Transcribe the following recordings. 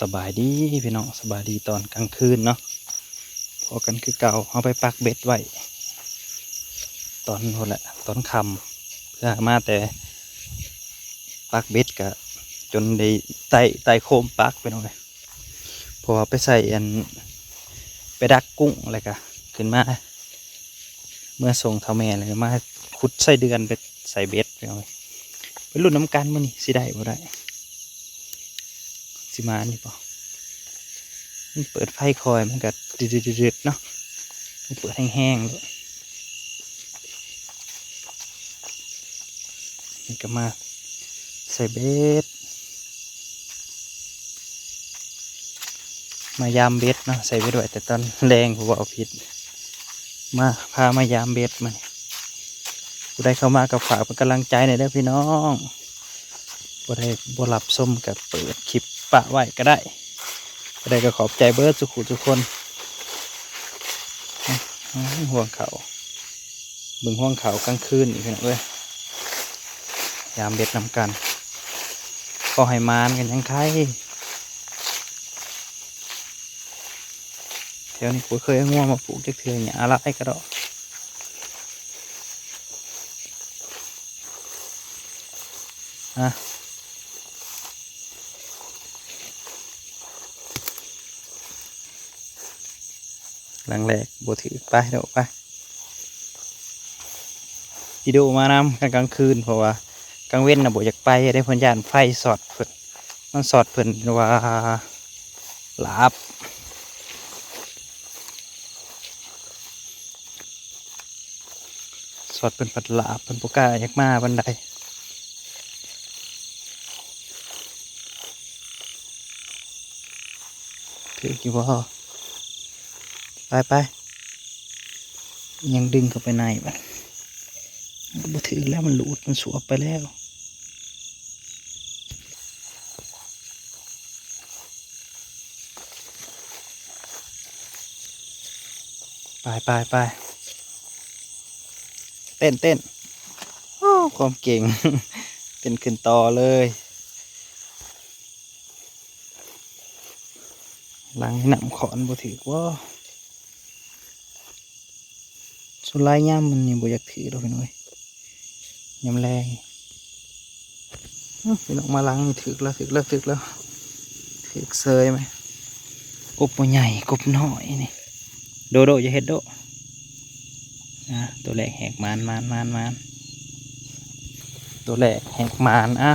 สบายดีพี่น้องสบายดีตอนกลางคืนเนาะพอกันคือเก่าเอาไปปักเบ็ดไว้ ตอนนู้นแหละตอนคำเพื่อมาแต่ปักเบ็ดกะจนได้ไต่ไต่โคมปักไปหน่อยพอไปใส่อันไปดักกุ้งอะไรกะขึ้นมา เมื่อส่งเท่าแม่เลยมาขุดใส่เดือนไปใส่เบ็ดไปหน่อยไปรุ่นน้ำกันมื้อนี่สิได้บ่ได้ สิมานี่ป่มันเปิดไฟคอยมันก็ดืดๆเนาะมันเปิดแห้งๆเลยนี่ก็มาใส่เบ็ดมายามเบ็ดเนาะใส่ไปด้วยแต่ตอนแรงผมว่าเอาผิด มาพามายามเบ็ดมาผู้ใดเข้ามากับฝากเป็นกำลังใจหน่อยเด้อพี่น้องผู้ใดบ่หลับส้มกับเปิดคลิป ปะไว้ก็ได้ผู้ใดก็ขอบใจเบิร์ดสุขุทุกคนห่วงเขาบึงห่วงเขากลางคืนอีกนะเว้ยยามเบ็ดนำกันก็ให้มานกันยังไงแถวนี้กูเคยง่วงมาปลูกจักเทือเนี่ยอะไรก็ดอกอะ หลังแรกบถือไปเดี๋ยวไปอีดูมานำกันกลางคืนเพราะว่ากลางเว้นนะบอยากไปได้พิ่นยานไฟสอดเพิ่นมันสอดเพิ่นว่าหลับสอดเพิ่นปัดหลับเพิ่นปกล้าอยากมาบันไดถือกี่ว่า ไปไปยังดึงเข้าไปในมันก็บ่ถือแล้วมันหลุดมันสวบไปแล้วไปไปไปเต้นเต้นโอ้ความเก่ง เต้นขึ้นต่อเลยหลังห้หนำขอนบ่ถือว่า สุดลายย่ำมันนี่บ่อยากถือเราพี่น้อยย่ำแรงอื้อพี่น้องมาล้างนี่ถือแล้วถือแล้วถือแล้วถือเซยไหมกบบ่ใหญ่กบน้อยนี่โดโดอย่าเฮ็ดโดนะตัวแรกแหกมานมานมานมานตัวแรกแหกมานอะ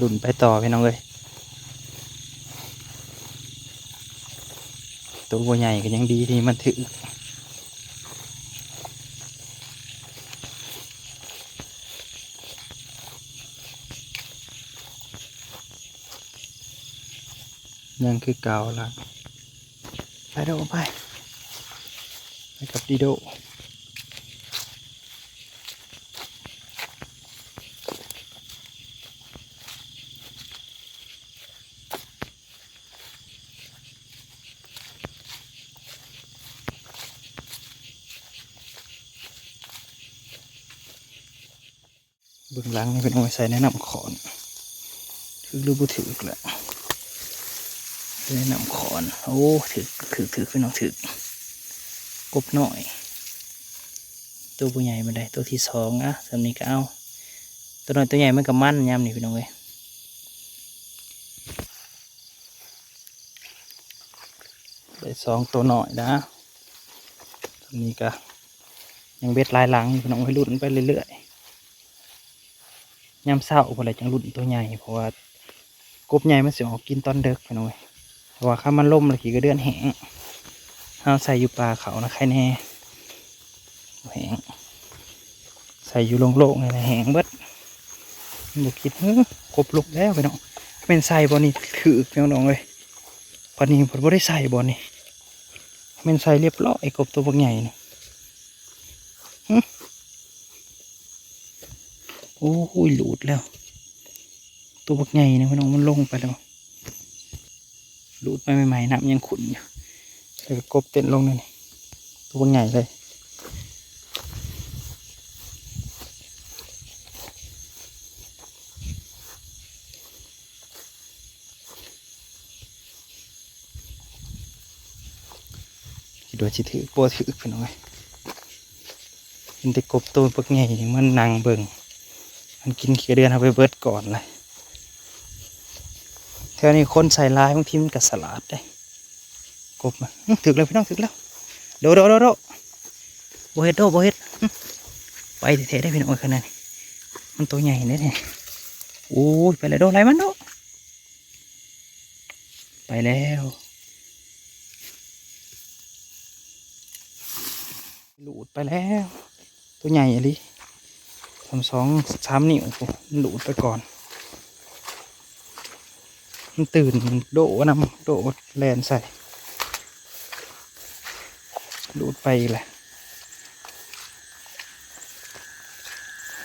ดุนไปต่อพี่น้องเลยตัวบ่ใหญ่ก็ยังดีที่มันถือ งคือเก่าละไปโดไปไปกับดีโดเบื้องหลังนี่เป็นเอาไว้ใส่แนะนำขอนถือหรือบ่ถือแหละ เลยนำขอน โอ้ถือถือถือขึ้นเอาถือกบหน่อย ตัวผู้ใหญ่มาได้ตัวที่สองอะสำนี้ก็เอาตัวน้อยตัวใหญ่มันก็มั่นยำนี่พี่น้องเว้ยได้สองตัวหน่อยนะสำนี้ก็ยังเบ็ดลายหลังอยู่พี่น้องให้รุ่นไปเรื่อยๆยำเศร้าพอไรจังรุ่นตัวใหญ่เพราะว่ากบใหญ่มันเสียออกกินตอนเด็กพี่น้องเว้ย เพราะว่าข้ามันล่มเลยขี่ก็เดือนแห้งเอาใส่อยู่ปลาเขานะใครแน่แห้งใส่อยู่โล่งๆเลยนะแห้งเบิดบุคิดเฮ้อกบลุกแล้วไปน้องเป็นใส่บอนี่ถือพี่น้องเลยปานนี้ผมไม่ได้ใส่บอนี่เป็นใส่เรียบร้อยกบตัวบักใหญ่นี่หึโอ้ยหลุดแล้ว ตัวบักใหญ่นะพี่น้องมันลงไปแล้ว รูดไปใหม่ๆน้ำยังขุ่นอยู่แล้กบเต้นลงเลยตัวใหญ่เลยดว่าสิถือปัวถือพี่น้อยเป็นแต่กบตัวปักใหญ่มันนางเบิงมันกินเขีเดือนเอาไปเบิดก่อนเลย วนี้คนใส่ลายบางทีมันกับสลัดได้กบมาอื้อถึกแล้วพี่น้องถึกแล้วโดโดโดโดโบเฮ็ดโดโบเฮ็ดไปเทได้พี่น้องขนาดนี้มันตัวใหญ่เนี่ยนี่โอ้ยไปเลยโดอะไรมันโดไปแล้วหลุดไปแล้ว ตัวใหญ่อะลิทำสองสามนิ้วหลุดไปก่อน มันตื่นโดดนำโดแลนใส่หลุดไปแหละ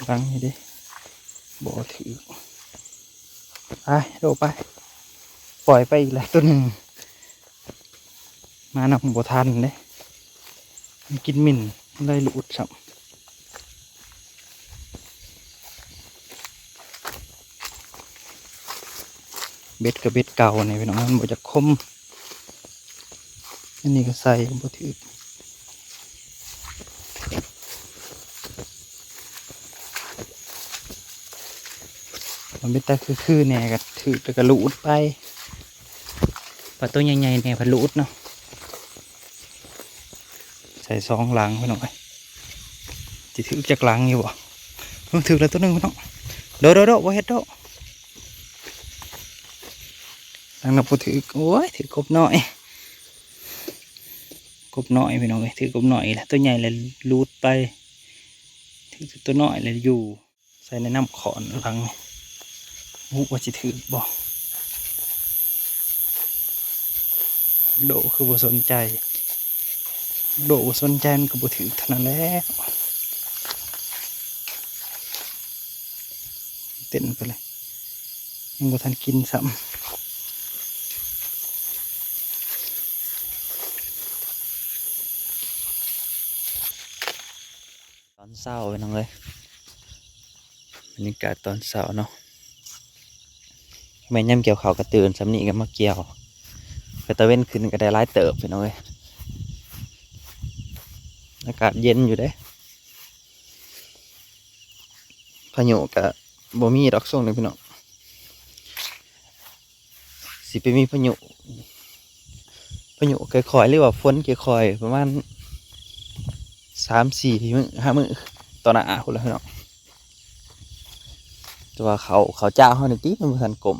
บังนี่ดิบ่ถือไปโดไป ปล่อยไปอีกแล้วตัวหนึ่งมานำบ่ทันเด้กินหมิ่นเลยหลุดสับ เบ็ดกับเบ็ดเก่าเนี่ยพี่น้องมันบ่จะคมอันนี้ก็ใส่บ่ถือมันเป็นตาคือๆเนี่ยก็ถือแต่ก็หลุดไปปลาตัวใหญ่ๆเนี่ยพันหลุดเนาะใส่ซองหลังไปหน่อยจะถือจากหลังอยู่บ่เพิ่งถือแล้วตัวหนึงพี่น้องโดดโดดโดดว่าเฮ็ดโด ดหลังเราพอถือโอ้ยถือกบน้อย กบน้อยพี่น้องเอ้ยถือกบน้อยแหละตัวใหญ่เลยรูดไป ถือตัวน้อยเลยอยู่ ใส่ในน้ำขอนหลังมุกว่าจะถือบ่โดคือบ่สนใจ โดสนใจมันก็บ่ถือเท่านั้นแหล้วเต้นไปเลยยังบ่ทันกินซ้ำ อนเศร้าไปน้องเลยบรรยากาศตอนเศร้าเนาะแม่ย่ำเกี่ยวเขากระตื่นสำนีกันมาเกี่ยวไปตะเว้นขึ้นก็ได้ร้ายเติบไปน้องเลยอากาศเย็นอยู่เด้พายุกะบ่มีดอกส่งเลยพี่น้องสิไปมีพายุพายุค่อยหรือว่าฝนค่อยประมาณ สามสี่มือห้ามือตอนหน้าพุ่นละพี่น้องแต่ว่าเขาเขาเจ้าเขาในตีมันบ่ทันกลม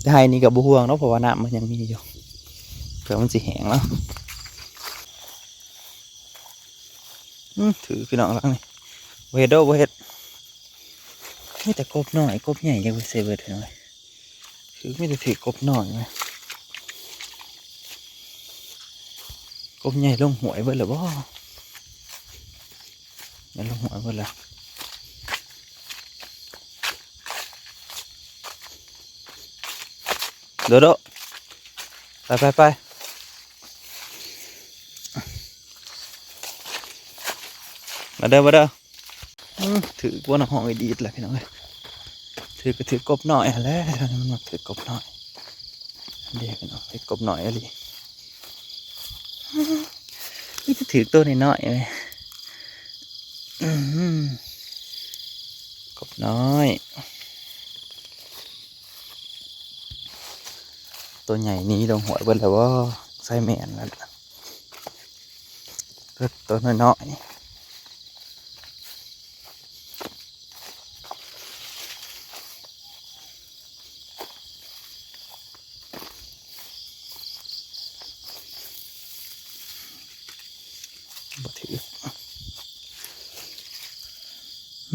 แต่ให้นี่กับบุห่วงเนาะเพราะว่าน้ำมันยังมีอยู่เผื่อมันสิแห้งแล้วถือพี่น้องหลังนี่เฮ็ดโดเฮ็ดมีแต่กบหน้อยกบใหญ่ยังไปเซเบิร์ดพี่น้อยถือไมีแต่ถือกบหน้อยไหมกบใหญ่ลงหวยเบิดหรือบ่ ยันลงหวยเบิดแล้วโดโดไปไปไปมาเด้อมาเด้ออื้อถือกวนห้องไอ้ดีดแหละพี่น้องเอ้ยถือก็ถือกบหน่อยหั่นแหล้วท่านี้มันมาถือกบหน่อยเดี๋ยวพี่น้องถือกบหน่อยอะไรนี่จะถือตัวน้อยๆไหมอื้อหือ กบน้อย ตัวใหญ่นี้ลงหัวเบิ้ลแล้วว่าไส้แมนแล้วตัวน้อยๆบ่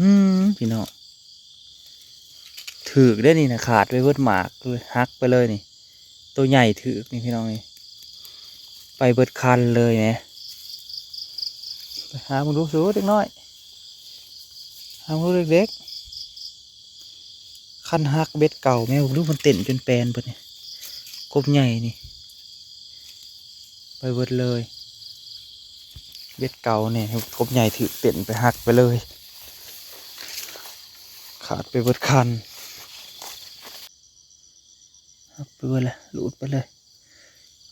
อืมพี่น้องถือได้นี่นะขาดไปเบิดหมากเลยหักไปเลยนี่ ตัวใหญ่ถือนี่พี่น้องนี่ไปเบิดคันเลยไหมไปหามึงดูสูเด็กน้อยหามึงดูเด็กๆคันหักเบ็ดเก่าแม่ผมดูมันเต้นจนแปลนไปเนี่ยกบใหญ่นี่ ไปเบิดเลย เบ็ดเก่าเนี่ยกบใหญ่ถือเต็นไปหักไปเลย ขาดไปเบิดคันหักไปเบิดเลยหลุดไปเลย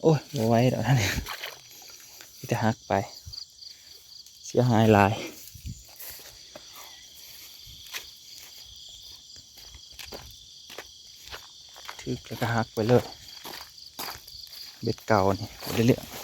โอ้ยบ่ไหว้ดอกท่านนี่มีแต่หักไป เสียหายหลายทึกแล้วก็หักไปเลย เบ็ดเก่านี่เรื่อยๆ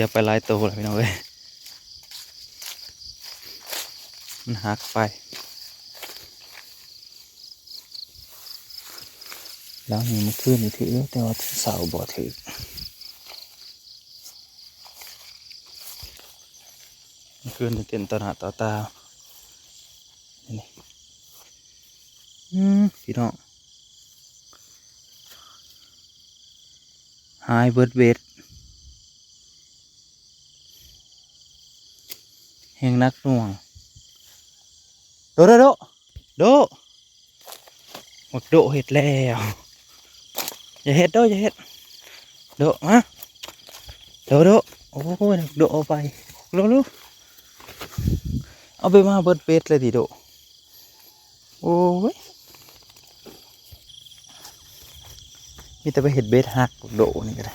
สียไปหลายตัวเลยพี่น้องเอ้ยมันหักไปแล้วนี่มันขึ้นนี่ถือแต่ว่าเสาบ่ถือมันขึ้นเต็นตอหน้าต่อตานี่อืมพี่น้องหายเบิดเวท แห่งนักหน่วง โดโดโดโดหมดโดเห็ดแล้ว อย่าเห็ดโดอย่าเห็ด โดมาโดโดโอ้ยโดเอาไปเร็วลูเอาไปมาเบิดเป็ดเลยดิโดโอ้ยมีแต่ไปเห็ดเบ็ดหักโดนี่ก็ได้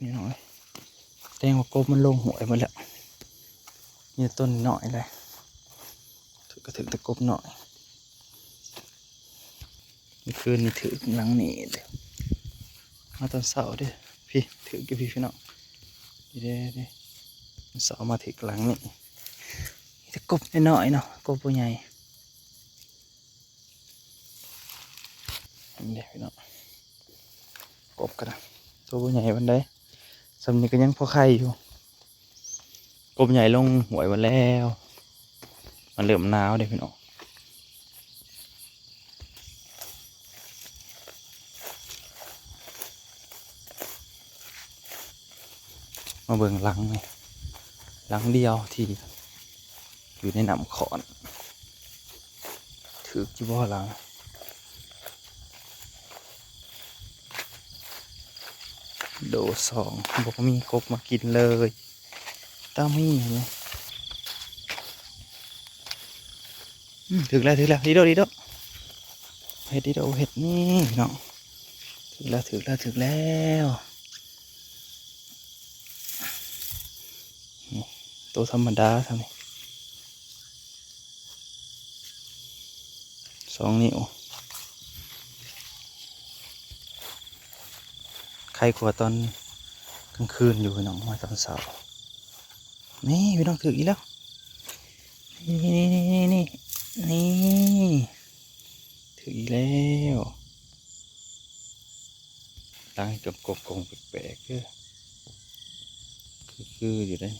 นี่น่อยแตงว่ากบมันลงหวยหมดแล้ว มีแต่ต้นหน่อยเลยถือก็ถือตะกบหน่อยเมื่คืนนี่ถือหลังนี่เดี๋ยวมาตอนเสาร์เด้อพี่ถือกับพี่พี่น้องนี่เด้เด้เสาร์มาถึงหลังนี่ต่กบน้อยๆเนาะกบตัวใหญ่นี่เด้พี่น้องกบกันนะตัวบ่ใหญ่วันใดสำนี้ก็ยังพอไข่อยู่ กบใหญ่ลงหวยวันแล้ว มันเริ่มหนาวเด้อพี่น้องมาเบิ่งหลังนี่หลังเดียวที่อยู่ในหนำขอนถือจีบอลังโดสองบอกว่ามีกบมากินเลย ตามีเห็นไหมอืมถึงแล้วถึงแล้วดีโดดีโดเห็ดดีโดเห็ดนี่เนาะถึงแล้วถึงแล้วถึงแล้วตัวธรรมดาทำนี่สองนิ้วใครกลัวตอนกลางคืนอยู่พี่น้องมาตอนเสาร์ นี่พี่น้องถืออีกแล้ว นี่นี่นี่นี่นี่ถืออีกแล้วตั้งกับกบกงแปลกๆคือคืออยู่ได้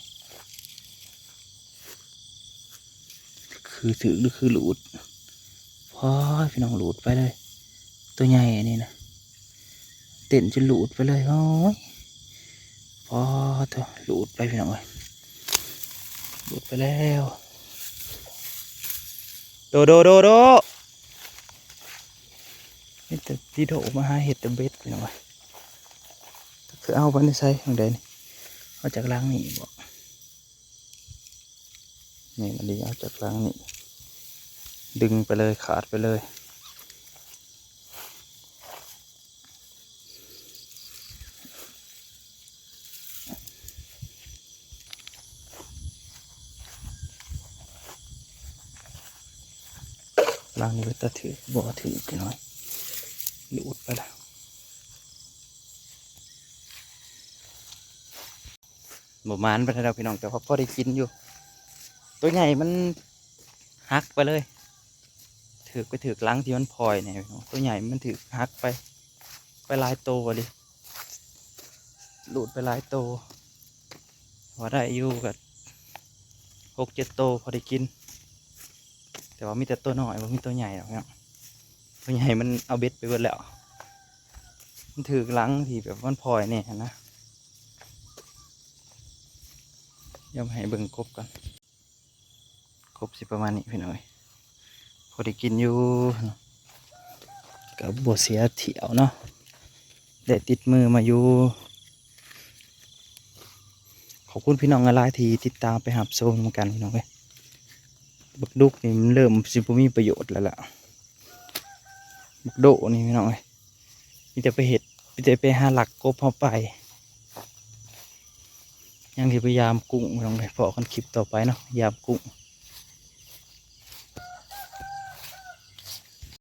คือถือหรือคือหลุดพอพี่น้องหลุดไปเลย ตัวใหญ่อันนี้นะเต้นจนหลุดไปเลยโอ้ยพอเถอะหลุดไปพี่น้องเอ้ย หลุดไปแล้ว โดโดโดโดนี่แต่ที่โดมาหาเห็ดตะเบ็ดไปหน่องเอ้ยคือเอาไปในไซของเดนี่เอาจากล้างนี่บอกนี่มันดีเอาจากล้างนี่ดึงไปเลยขาดไปเลย ล้างนี่ก็ตะถือบ่อถือไปหน่อยหลุดไปแล้วบ่มานไปแล้วพี่น้องแต่ว่าพอได้กินอยู่ ตัวใหญ่มันหักไปเลย ถือไปถือล้างที่มันพลอยเนี่ยตัวใหญ่มันถือหักไป ไปลายโตวดิหลุดไปลายโตวว่าได้อยู่กับหกเจ็ดโตพอได้กิน แต่ว่ามีแต่ตัวน้อยว่ามีตัวใหญ่หรอกเนาะตัวใหญ่มันเอาเบ็ดไปเบิดแล้ว มันถือล้างที่แบบมันพลอยเนี่ยนะเดี๋ยวมให้เบิ่งกบกันครบสิประมาณนี้พี่น้อยพอได้กินอยู่กับบเสียเถียวเนาะได้ติดมือมาอยู่ขอบคุณพี่น้องหลายทีติดตามไปหับโซมกันพี่น้องเว้ย บักดุกนี่มันเริ่มสิบมีประโยชน์แล้วล่ะบักโดนี่พี่น้องเอ้ยมีแต่ไปเห็ดมีแต่ไปหาหลักกบเข้าไป ยังที่พยายามกุ้งพี่น้องเอ้ยพอกันคลิปต่อไปเนาะยามกุ้ง